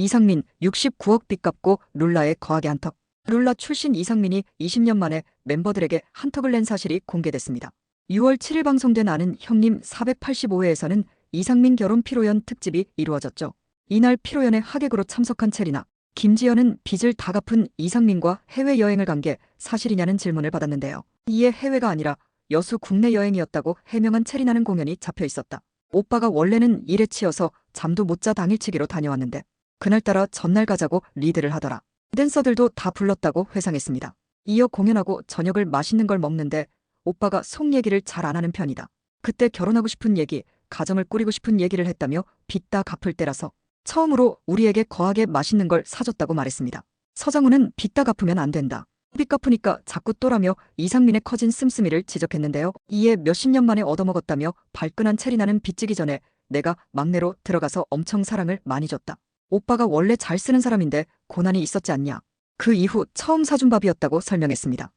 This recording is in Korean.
이상민 69억 빚 갚고 룰라에 거하게 한턱. 룰라 출신 이상민이 20년 만에 멤버들에게 한턱을 낸 사실이 공개됐습니다. 6월 7일 방송된 아는 형님 485회에서는 이상민 결혼 피로연 특집이 이루어졌죠. 이날 피로연에 하객으로 참석한 체리나 김지연은 빚을 다 갚은 이상민과 해외여행을 간 게 사실이냐는 질문을 받았는데요. 이에 해외가 아니라 여수 국내 여행이었다고 해명한 체리나는 공연이 잡혀 있었다. 오빠가 원래는 일에 치여서 잠도 못 자 당일치기로 다녀왔는데 그날따라 전날 가자고 리드를 하더라. 댄서들도 다 불렀다고 회상했습니다. 이어 공연하고 저녁을 맛있는 걸 먹는데 오빠가 속 얘기를 잘 안 하는 편이다. 그때 결혼하고 싶은 얘기, 가정을 꾸리고 싶은 얘기를 했다며 빚다 갚을 때라서 처음으로 우리에게 거하게 맛있는 걸 사줬다고 말했습니다. 서장훈은 빚다 갚으면 안 된다. 빚 갚으니까 자꾸 또라며 이상민의 커진 씀씀이를 지적했는데요. 이에 몇십 년 만에 얻어먹었다며 발끈한 체리나는 빚지기 전에 내가 막내로 들어가서 엄청 사랑을 많이 줬다. 오빠가 원래 잘 쓰는 사람인데 고난이 있었지 않냐. 그 이후 처음 사준 밥이었다고 설명했습니다.